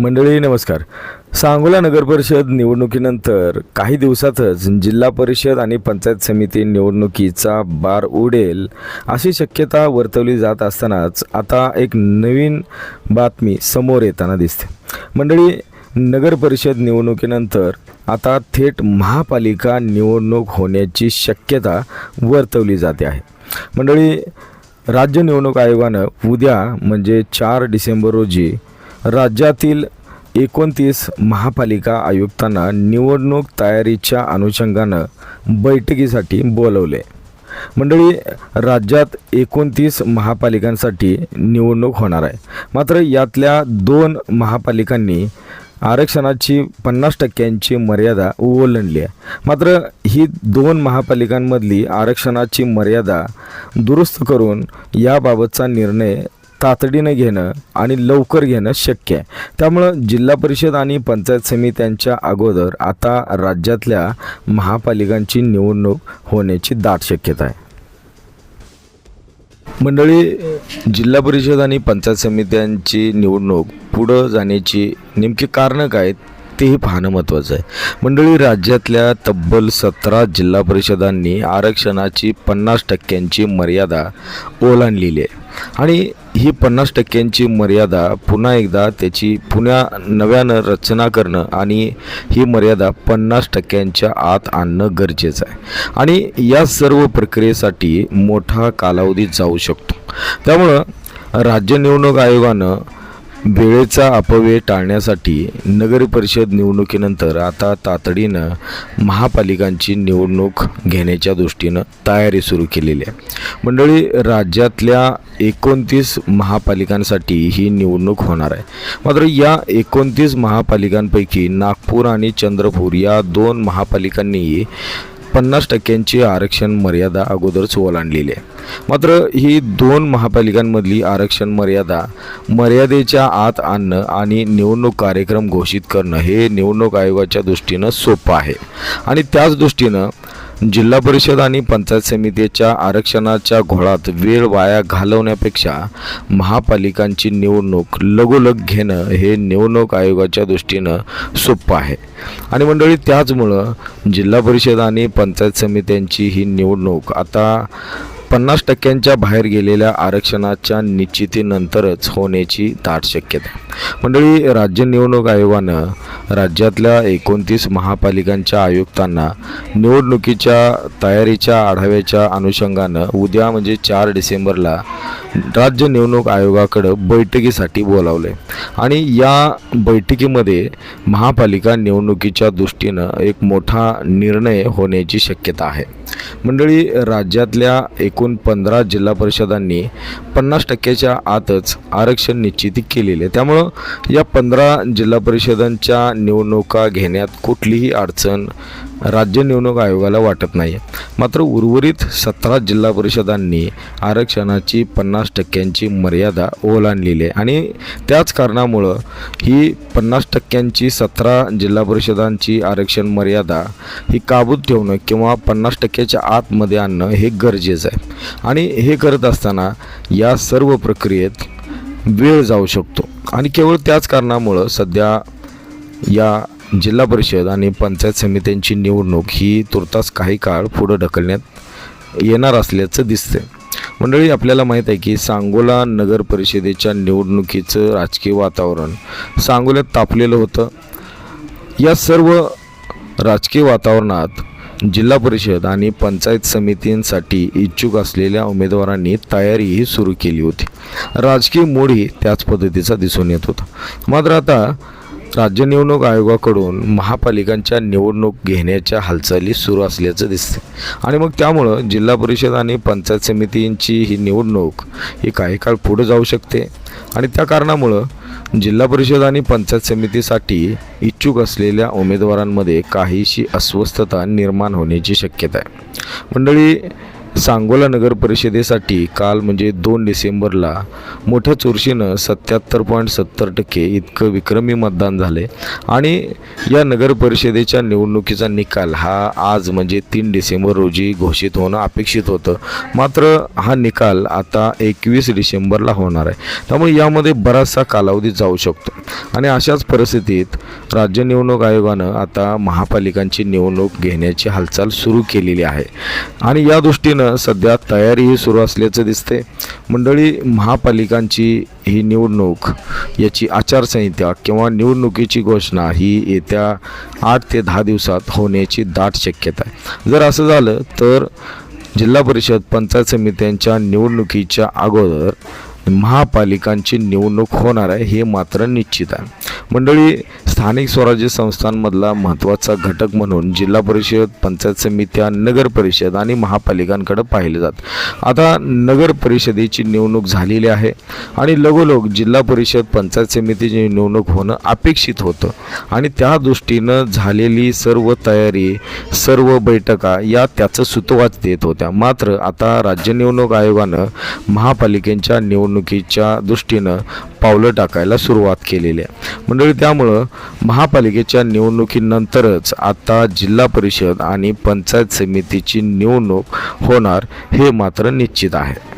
मंडळी नमस्कार. सांगोला नगर परिषद निवडणुकीनंतर काही दिवसातच जिल्हा परिषद आणि पंचायत समिती निवडणुकीचा बार उडेल अशी शक्यता वर्तवली जात असतानाच आता एक नवीन बातमी समोर येताना दिसते. मंडळी नगर परिषद निवडणुकीनंतर आता थेट महापालिका निवडणूक होण्याची शक्यता वर्तवली जाते आहे. मंडळी राज्य निवडणूक आयोगानं उद्या म्हणजे चार डिसेंबर रोजी राज्यातील एकोणतीस महापालिका आयुक्तांना निवडणूक तयारीच्या अनुषंगानं बैठकीसाठी बोलवले. मंडळी राज्यात एकोणतीस महापालिकांसाठी निवडणूक होणार आहे. मात्र यातल्या दोन महापालिकांनी आरक्षणाची पन्नास टक्क्यांची मर्यादा ओलांडली आहे. मात्र ही दोन महापालिकांमधली आरक्षणाची मर्यादा दुरुस्त करून याबाबतचा निर्णय तातडीनं घेणं आणि लवकर घेणं शक्य आहे. त्यामुळं जिल्हा परिषद आणि पंचायत समित्यांच्या अगोदर आता राज्यातल्या महापालिकांची निवडणूक होण्याची दाट शक्यता आहे. मंडळी जिल्हा परिषद आणि पंचायत समित्यांची निवडणूक पुढं जाण्याची नेमकी कारणं काय आहेत तेही पाहणं महत्त्वाचं आहे. मंडळी राज्यातल्या तब्बल सतरा जिल्हा परिषदांनी आरक्षणाची पन्नास टक्क्यांची मर्यादा ओलांडलेली आहे. आणि ही पन्नास टक्क्यांची मर्यादा पुन्हा एकदा त्याची पुन्हा नव्यानं रचना करणं आणि ही मर्यादा पन्नास टक्क्यांच्या आत आणणं गरजेचं आहे. आणि या सर्व प्रक्रियेसाठी मोठा कालावधी जाऊ शकतो. त्यामुळं राज्य निवडणूक आयोगानं वेळेचा अपव्यय टाळण्यासाठी नगरपरिषद निवडणुकीनंतर आता तातडीनं महापालिकांची निवडणूक घेण्याच्या दृष्टीनं तयारी सुरू केलेली आहे. मंडळी राज्यातल्या एकोणतीस महापालिकांसाठी ही निवडणूक होणार आहे. मात्र या एकोणतीस महापालिकांपैकी नागपूर आणि चंद्रपूर या दोन महापालिकांनी पन्नास टक्क्यांची आरक्षण मर्यादा अगोदरच ओलांडलेली आहे. मात्र ही दोन महापालिकांमधली आरक्षण मर्यादा मर्यादेच्या आत आणणं आणि निवडणूक कार्यक्रम घोषित करणं हे निवडणूक आयोगाच्या दृष्टीनं सोपं आहे. आणि त्याच दृष्टीनं जिल्हा परिषद आणि पंचायत समितीच्या आरक्षणाच्या घोळात वेळ वाया घालवण्यापेक्षा महापालिकांची निवडणूक लगोलग घेणं हे निवडणूक आयोगाच्या दृष्टीनं सोपं आहे. आणि मंडळी त्याचमुळं जिल्हा परिषद आणि पंचायत समित्यांची ही निवडणूक आता पन्नास टक्क्यांच्या बाहेर गेलेल्या आरक्षणाच्या निश्चितीनंतरच होण्याची दाट शक्यता. मंडळी राज्य निवडणूक आयोगानं राज्यातल्या एकोणतीस महापालिकांच्या आयुक्तांना निवडणुकीच्या तयारीच्या आढाव्याच्या अनुषंगानं उद्या म्हणजे चार डिसेंबरला राज्य निवडणूक आयोगाकडं बैठकीसाठी बोलावले आणि या बैठकीमध्ये महापालिका निवडणुकीच्या दृष्टीनं एक मोठा निर्णय होण्याची शक्यता आहे. मंडळी राज्यातल्या एकूण पंधरा जिल्हा परिषदांनी पन्नास टक्क्याच्या आतच आरक्षण निश्चिती केलेले आहे. त्यामुळं या पंधरा जिल्हा परिषदांच्या निवडणुका घेण्यात कुठलीही अडचण राज्य निवडणूक आयोगाला वाटत नाही. मात्र उर्वरित सतरा जिल्हा परिषदांनी आरक्षणाची पन्नास टक्क्यांची मर्यादा ओलांडलेली आहे आणि त्याच कारणामुळं ही पन्नास टक्क्यांची सतरा जिल्हा परिषदांची आरक्षण मर्यादा ही काबूत ठेवणं किंवा पन्नास टक्क्याच्या आतमध्ये आणणं हे गरजेचं आहे. आणि हे करत असताना या सर्व प्रक्रियेत वेळ जाऊ शकतो. आणि केवळ त्याच कारणामुळं सध्या या जिल्हा परिषद आणि पंचायत समित्यांची निवडणूक ही तुर्तास काही काळ पुढं ढकलण्यात येणार असल्याचं दिसतंय. मंडळी आपल्याला माहीत आहे की सांगोला नगर परिषदेच्या निवडणुकीचं राजकीय वातावरण सांगोल्यात तापलेलं होतं. या सर्व राजकीय वातावरणात जिल्हा परिषद आणि पंचायत समितींसाठी इच्छुक असलेल्या उमेदवारांनी तयारीही सुरू केली होती. राजकीय मोडही त्याच पद्धतीचा दिसून येत होता. मात्र आता राज्य निवडणूक आयोगाकडून महापालिकांच्या निवडणूक घेण्याच्या हालचाली सुरू असल्याचं दिसते आणि मग त्यामुळं जिल्हा परिषद आणि पंचायत समितींची ही निवडणूक ही काही काळ पुढे जाऊ शकते. आणि त्या कारणामुळं जिल्हा परिषद आणि पंचायत समितीसाठी इच्छुक असलेल्या उमेदवारांमध्ये काहीशी अस्वस्थता निर्माण होण्याची शक्यता आहे. मंडळी सांगोला नगर परिषदेसाठी काल म्हणजे दोन डिसेंबरला मोठ्या चुरशीनं सत्याहत्तर पॉईंट सत्तर टक्के इतकं विक्रमी मतदान झाले. आणि या नगर परिषदेच्या निवडणुकीचा निकाल हा आज म्हणजे तीन डिसेंबर रोजी घोषित होणं अपेक्षित होतं. मात्र हा निकाल आता एकवीस डिसेंबरला होणार आहे. त्यामुळे यामध्ये बराचसा कालावधी जाऊ शकतो. आणि अशाच परिस्थितीत राज्य निवडणूक आयोगानं आता महापालिकांची निवडणूक घेण्याची हालचाल सुरू केलेली आहे. आणि या दृष्टीनं दृष्टीनं सध्या तयारीही सुरू असल्याचं दिसते मंडळी महापालिकांची ही निवडणूक याची आचारसंहिता किंवा निवडणुकीची घोषणा ही येत्या आठ ते दहा दिवसात होण्याची दाट शक्यता आहे. जर असं झालं तर जिल्हा परिषद पंचायत समित्यांच्या निवडणुकीच्या अगोदर महापालिकांची निवडणूक होणार आहे हे मात्र निश्चित आहे. मंडळी स्थानिक स्वराज्य संस्थांमधला महत्त्वाचा घटक म्हणून जिल्हा परिषद पंचायत समित्या नगर परिषद आणि महापालिकांकडे पाहिले जात. आता नगर परिषदेची निवडणूक झालेली आहे आणि लगोलग जिल्हा परिषद पंचायत समितीची निवडणूक होणं अपेक्षित होतं. आणि त्या दृष्टीनं झालेली सर्व तयारी सर्व बैठका या त्याचं सुतोवाच देत होत्या. मात्र आता राज्य निवडणूक आयोगानं महापालिकेच्या निवडणुकीच्या दृष्टीनं पावलं टाकायला सुरुवात केलेली आहे. मंडळी त्यामुळं महापालिकेच्या निवडणुकीनंतरच आता जिल्हा परिषद आणि पंचायत समितीची निवडणूक होणार हे मात्र निश्चित आहे.